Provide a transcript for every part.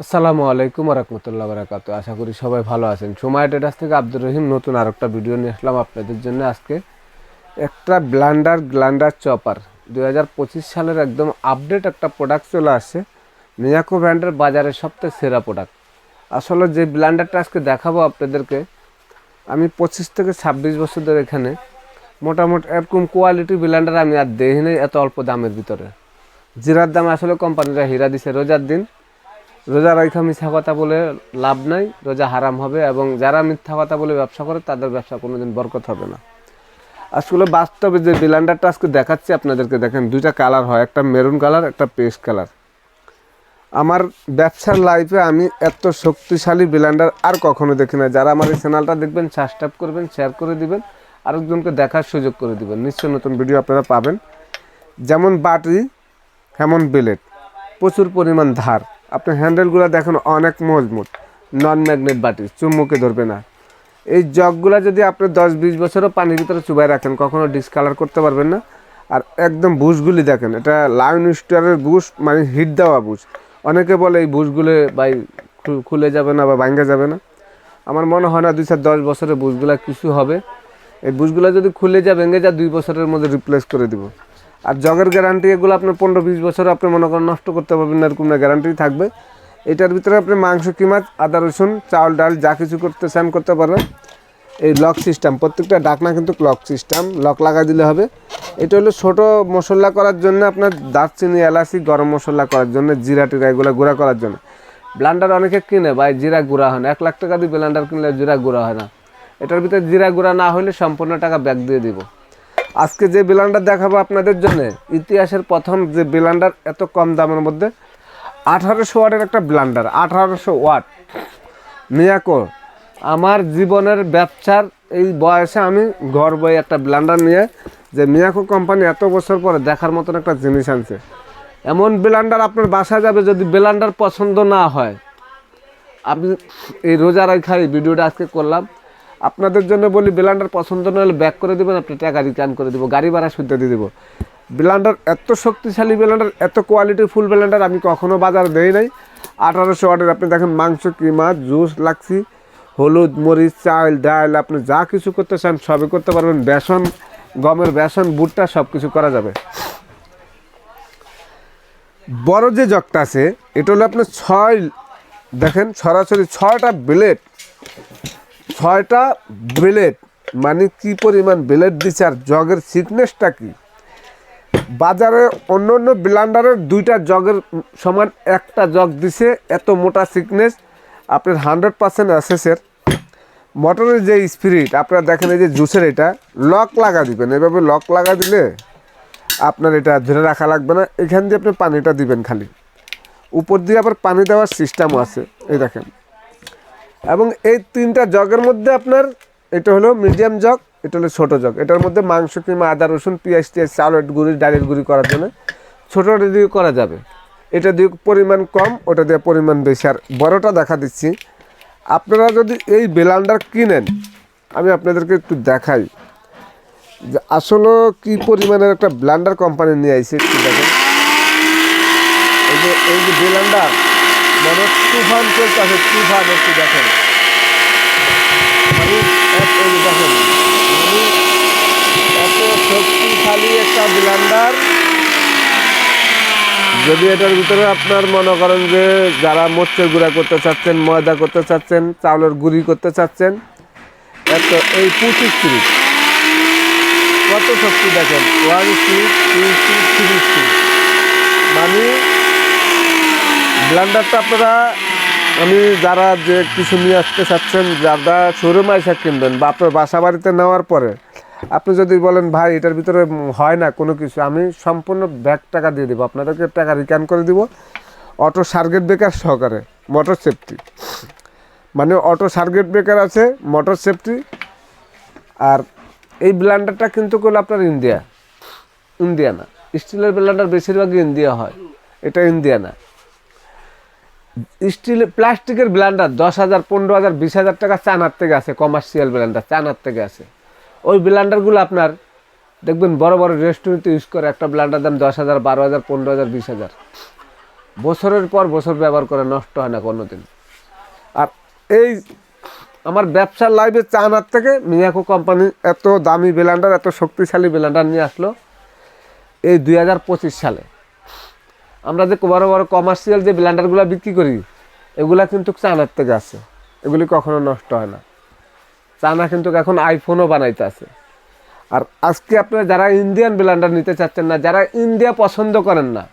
আসসালামু আলাইকুম রহমতুল্লাহ বারাকাতু আশা করি সবাই ভালো আছেন। সময় ডেটাস থেকে আব্দুর রহিম নতুন আর একটা ভিডিও নিয়ে আসলাম আপনাদের জন্য আজকে। একটা ব্লান্ডার গ্লান্ডার চপার। দু হাজার পঁচিশ সালের একদম আপডেট একটা প্রোডাক্ট চলে আসছে। মিয়াকো ব্র্যান্ডের বাজারের সবথেকে সেরা প্রোডাক্ট। আসলে যে ব্লান্ডারটা আজকে দেখাবো আপনাদেরকে, আমি পঁচিশ থেকে ছাব্বিশ বছর ধরে এখানে। মোটামুটি এরকম কোয়ালিটি ব্লান্ডার আমি আর দেখিনি এত অল্প দামের ভিতরে। জিরার দাম আসলে কোম্পানিরা হীরা দিছে। রোজার দিন রোজা রাখা মিথ্যা কথা বলে লাভ নাই, রোজা হারাম হবে এবং যারা মিথ্যা কথা বলে ব্যবসা করে, তাদের ব্যবসা কোনোদিন বরকত হবে না। আসলে বাস্তবে যে ব্লেন্ডারটা আজকে দেখাচ্ছি, আপনাদেরকে দেখেন, দুইটা কালার হয়, একটা মেরুন কালার, একটা পেস্ট কালার। আমার ব্যবসার লাইফে আমি এত শক্তিশালী ব্লেন্ডার আর কখনো দেখি না। যারা আমার এই চ্যানেলটা দেখবেন সাবস্ক্রাইব করবেন শেয়ার করে দিবেন, আরেকজনকে দেখার সুযোগ করে দিবেন। নিশ্চয় নতুন ভিডিও আপনারা পাবেন। যেমন বাটি, তেমন বেলেট প্রচুর পরিমাণ ধার। আপনি হ্যান্ডেলগুলো দেখেন অনেক মজবুত। নন ম্যাগনেট বাটি চুম্বকে ধরবে না। এই জগগুলো যদি আপনি দশ বিশ বছরও পানির ভিতরে চুবাই রাখেন, কখনো ডিসকালার করতে পারবেন না। আর একদম বুশগুলি দেখেন, এটা লাইন স্টারের বুশ মানে হিট দেওয়া বুশ। অনেকে বলে এই বুশগুলো বাই খুলে যাবে না বা ভাঙ্গা যাবে না। আমার মনে হয় না দুই চার দশ বছরের বুশগুলো কিছু হবে। এই বুশগুলো যদি খুলে যা ভেঙে যা দুই বছরের মধ্যে রিপ্লেস করে দিব। আর জগের গ্যারান্টি এগুলো আপনার পনেরো বিশ বছর আপনি মনে করেন নষ্ট করতে পারবেন না, এরকম না গ্যারান্টি থাকবে। এটার ভিতরে আপনি মাংস কি মাছ আদা, রসুন, চাউল, ডাল, যা কিছু করতে চান করতে পারেন এই লক সিস্টেম প্রত্যেকটা ডাকনা কিন্তু লক সিস্টেম লক লাগা দিলে হবে। এটা হলো ছোট মশলা করার জন্য আপনার দারচিনি, এলাচি, গরম মশলা করার জন্য, জিরা টিরা এগুলো গুঁড়া করার জন্য। ব্লান্ডার অনেকে কিনে, ভাই, জিরা গুঁড়া হয় না। এক লাখ টাকা দিয়ে ব্লান্ডার কিনলে জিরা গুঁড়া হয় না। এটার ভিতরে জিরা গুঁড়া না হলে সম্পূর্ণ টাকা ব্যাক দিয়ে দিব। আজকে যে ব্লেন্ডার দেখাবো আপনাদের জন্য, ইতিহাসের প্রথম যে ব্লেন্ডার এত কম দামের মধ্যে, আঠারোশো ওয়াটের একটা ব্লেন্ডার, আঠারোশো ওয়াট। মিয়াকো, আমার জীবনের ব্যবসার এই বয়সে আমি গর্ব এই একটা ব্লেন্ডার নিয়ে, যে মিয়াকো কোম্পানি এত বছর পরে দেখার মতন একটা জিনিস আনছে। এমন ব্লেন্ডার আপনার বাসা যাবে যদি ব্লেন্ডার পছন্দ না হয়। আপনি এই রোজা রাখা এই ভিডিওটা আজকে করলাম। আপনাদের জন্য বলি ব্লেন্ডার পছন্দ না হলে ব্যাক করে দেবেন, আপনি টাকা রিটার্ন করে দেবো, গাড়ি ভাড়া শুনতে দিয়ে দেবো। ব্লেন্ডার এত শক্তিশালী ব্লেন্ডার এত কোয়ালিটি ফুল ব্লেন্ডার আমি কখনো বাজারে দেই নাই। আঠারোশো অর্ডার আপনি দেখেন মাংস, কিমা, জুস লাক্সি হলুদ, মরিচ, চাল, ডাল, আপনি যা কিছু করতে চান সবই করতে পারবেন। বেসন, গমের বেসন বুটটা সব কিছু করা যাবে। বড় যে জগটা আছে, এটা হলো আপনার ছয়, দেখেন সরাসরি ছয়টা ব্লেড ছয়টা ব্লেড মানে কি পরিমাণ ব্লেড দিচ্ছে আর জগের সিকনেসটা কি? বাজারে অন্য অন্য ব্লান্ডারের দুইটা জগের সমান একটা জগ দিছে, এত মোটা সিকনেস আপনার হান্ড্রেড পার্সেন্ট অ্যাসেসের মোটরের যে স্পিরিট আপনারা দেখেন এই যে জুসের এটা, লক লাগা দিবেন। এভাবে লক লাগা দিলে আপনার এটা ধরে রাখা লাগবে না, এখান দিয়ে আপনি পানিটা দিবেন খালি। উপর দিয়ে আবার পানি দেওয়ার সিস্টেমও আছে, এই দেখেন। এবং এই তিনটা জগের মধ্যে আপনার এটা হলো মিডিয়াম জগ, এটা হলো ছোটো জগ। এটার মধ্যে মাংস কিংবা আদা, রসুন, পেঁয়াজ টিয়াজ চাউলের গুঁড়ি, ডালের গুঁড়ি করার জন্য ছোটোটা দিয়ে করা যাবে। এটা দিয়ে পরিমাণ কম, ওটা দিয়ে পরিমাণ বেশি। আর বড়টা দেখা দিচ্ছি। আপনারা যদি এই বেলান্ডার কিনেন, আমি আপনাদেরকে একটু দেখাই। যে আসলে কি পরিমাণের একটা ব্লান্ডার কোম্পানি নিয়ে আইছে একটু দেখেন। এই যে এই যে ব্লান্ডার মনে তুফান তুফান একটু দেখেন। দেখেন। এত শক্তিশালী একটা ব্লান্ডার। যদি এটার ভিতরে আপনার মনে করেন যে যারা মরচের গুঁড়া করতে চাচ্ছেন, ময়দা করতে চাচ্ছেন, চাউলের গুঁড়ি করতে চাচ্ছেন, এত এই পঁচিশ তিরিশ কত শক্তি দেখেন? One speed two speed three. মানে ব্লান্ডারটা আপনারা, আমি যারা যে কিছু নিয়ে আসতে চাচ্ছেন, যারা শোরুম আইসা কিনবেন বা আপনার বাসা বাড়িতে নেওয়ার পরে, আপনি যদি বলেন, ভাই, এটার ভিতরে হয় না কোনো কিছু, আমি সম্পূর্ণ ব্যাগ টাকা দিয়ে দেবো। আপনাদেরকে টাকা রিটার্ন করে দিব অটো সার্গেট ব্রেকার সহকারে মোটর সেফটি মানে অটো সার্গেট ব্রেকার আছে মোটর সেফটি আর এই ব্লান্ডারটা কিন্তু করল আপনার ইন্ডিয়া ইন্ডিয়া না। স্টিলের ব্লান্ডার বেশিরভাগই ইন্ডিয়া হয়। এটা ইন্ডিয়া না। স্টিল প্লাস্টিকের ব্ল্যান্ডার দশ হাজার, পনেরো হাজার, বিশ হাজার টাকা চানার থেকে আছে কমার্শিয়াল ব্লেন্ডার চানার থেকে আছে। ওই ব্ল্যান্ডারগুলো আপনার, দেখবেন বড় বড় রেস্টুরেন্টে ইউজ করে একটা ব্ল্যান্ডার দাম দশ হাজার, বারো হাজার, পনেরো হাজার, বিশ হাজার। বছরের পর বছর ব্যবহার করে নষ্ট হয় না কোনোদিন। আর এই আমার ব্যবসার লাইফে চায়নার থেকে মিয়াকো কোম্পানি এত দামি ব্ল্যান্ডার এত শক্তিশালী ব্ল্যান্ডার নিয়ে আসলো। এই দুই হাজার পঁচিশ সালে। আমরা যে বড় বড় কমার্শিয়াল যে ব্লেন্ডারগুলো বিক্রি করি, এগুলা কিন্তু চায়নার থেকে আসে এগুলি কখনো নষ্ট হয় না। চায়না কিন্তু এখন আইফোনও বানাইতে আছে আর আজকে আপনারা যারা ইন্ডিয়ান ব্লেন্ডার নিতে চাচ্ছেন না, যারা ইন্ডিয়া পছন্দ করেন না,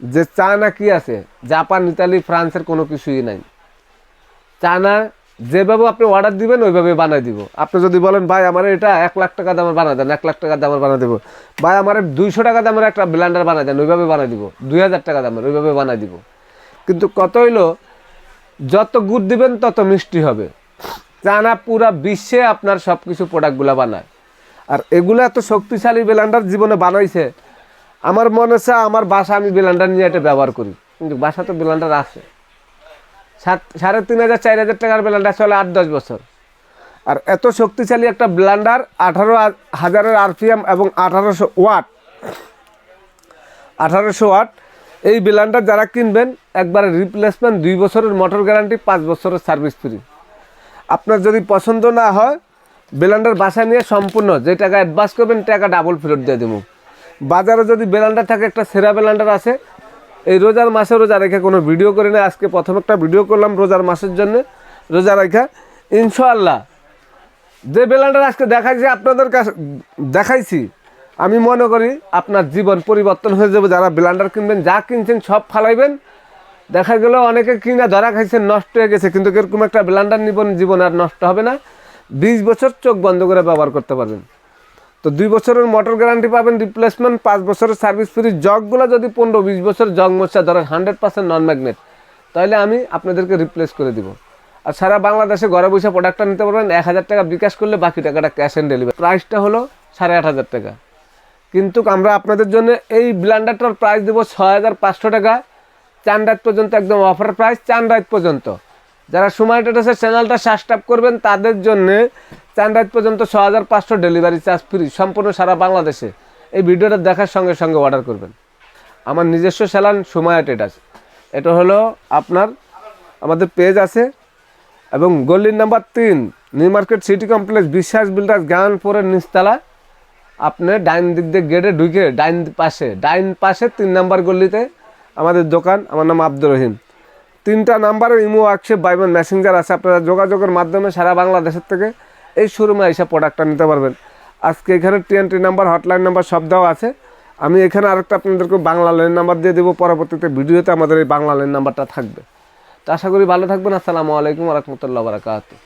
যে চায়না কি আছে, জাপান, ইতালি, ফ্রান্সের কোনো কিছুই নাই। চায়না যেভাবে আপনি অর্ডার দিবেন, ওইভাবে বানাই দিব। আপনি যদি বলেন, ভাই, আমার এটা এক লাখ টাকা দামের বানা দেন, এক লাখ টাকা দামের বানা দেবো। ভাই, আমার দুইশো টাকা দামের একটা ব্লেন্ডার বানাই দেন, ওইভাবে বানাই দিব। দুই হাজার টাকা দামের, ওইভাবে বানাই দিব। কিন্তু কত হইল, যত গুড় দিবেন, তত মিষ্টি হবে। চায়না পুরা বিশ্বে আপনার সব কিছু প্রোডাক্টগুলো বানায়। আর এগুলো এত শক্তিশালী ব্লেন্ডার জীবনে বানাইছে, আমার মনে হচ্ছে আমার বাসা আমি ব্লেন্ডার নিয়ে এটা ব্যবহার করি। কিন্তু বাসা তো ব্লেন্ডার আছে। সাত, সাড়ে তিন হাজার, চার হাজার টাকার ব্লেন্ডার চলে আট, দশ বছর। আর এত শক্তিশালী একটা ব্লান্ডার আঠারো হাজারের আরপিএম এবং আঠারোশো ওয়াট। আঠারোশো ওয়াট, এই ব্লান্ডার যারা কিনবেন, একবারে রিপ্লেসমেন্ট দুই বছরের মোটর গ্যারান্টি পাঁচ বছরের সার্ভিস ফ্রি আপনার যদি পছন্দ না হয় ব্লেন্ডার বাসা নিয়ে সম্পূর্ণ, যে টাকা অ্যাডভান্স করবেন, টাকা ডাবল ফেরত দিয়ে দেবো। বাজারে যদি ব্লেন্ডার থাকে, একটা সেরা ব্লেন্ডার আছে এই রোজার মাসে রোজা রেখে কোনো ভিডিও করি না আজকে প্রথম একটা ভিডিও করলাম রোজার মাসের জন্য। রোজা রেখা। ইনশাআল্লাহ। যে ব্লেন্ডার আজকে দেখাইছি আপনাদের কাছে দেখাইছি, আমি মনে করি আপনার জীবন পরিবর্তন হয়ে যাবে। যারা ব্লেন্ডার কিনবেন, যা কিনছেন সব ফালাইবেন। দেখা গেল অনেকে কিনা ধরা খাইছেন, নষ্ট হয়ে গেছে। কিন্তু এরকম একটা ব্লেন্ডার নিবন, জীবন আর নষ্ট হবে না। বিশ বছর চোখ বন্ধ করে ব্যবহার করতে পারবেন। তো দুই বছরের মোটর গ্যারান্টি পাবেন রিপ্লেসমেন্ট পাঁচ বছরের সার্ভিস ফ্রি জগগুলো যদি পনেরো বিশ বছর জগ মোচা ধরেন হান্ড্রেড পার্সেন্ট নন ম্যাগনেট তাহলে আমি আপনাদেরকে রিপ্লেস করে দিব। আর সারা বাংলাদেশে ঘরে বসে প্রোডাক্টটা নিতে পারবেন, এক হাজার টাকা বিকাশ করলে বাকি টাকাটা ক্যাশ অন ডেলিভারি প্রাইসটা হলো সাড়ে আট হাজার টাকা। কিন্তু আমরা আপনাদের জন্য এই ব্ল্যান্ডারটার প্রাইস দেবো ছয় হাজার পাঁচশো টাকা, চান রাত পর্যন্ত একদম অফার প্রাইস চান রাত পর্যন্ত। যারা সময় টেটাসের চ্যানেলটা সাবস্ক্রাইব করবেন, তাদের জন্য চান রাত পর্যন্ত ছ হাজার পাঁচশো ডেলিভারি চার্জ ফ্রি সম্পূর্ণ সারা বাংলাদেশে। এই ভিডিওটা দেখার সঙ্গে সঙ্গে অর্ডার করবেন। আমার নিজস্ব স্যালান সময় টেটাস। এটা হলো আপনার, আমাদের পেজ আছে, এবং গল্লির নাম্বার তিন new market city complex Biswas builders জ্ঞানপুরের নিচতলা। আপনি ডাইন দিক দিয়ে গেটে ঢুকে, ডাইন পাশে ডাইন পাশে তিন নাম্বার গল্লিতে আমাদের দোকান। আমার নাম আব্দুর রহিম। তিনটা নাম্বারে ইমো আসছে বাইবেন মেসেঞ্জার আছে। আপনারা যোগাযোগের মাধ্যমে সারা বাংলাদেশের থেকে এই শোরুমে এসে প্রোডাক্টটা নিতে পারবেন। আজকে এখানে টিএনটি নাম্বার হটলাইন নাম্বার সব দেওয়া আছে। আমি এখানে আরেকটা আপনাদেরকে বাংলা লাইন নাম্বার দিয়ে দেবো। পরবর্তীতে ভিডিওতে আমাদের এই বাংলা লাইন নাম্বারটা থাকবে। তো আশা করি ভালো থাকবেন। আসসালামু আলাইকুম রহমতুল্লাহ বারাকাত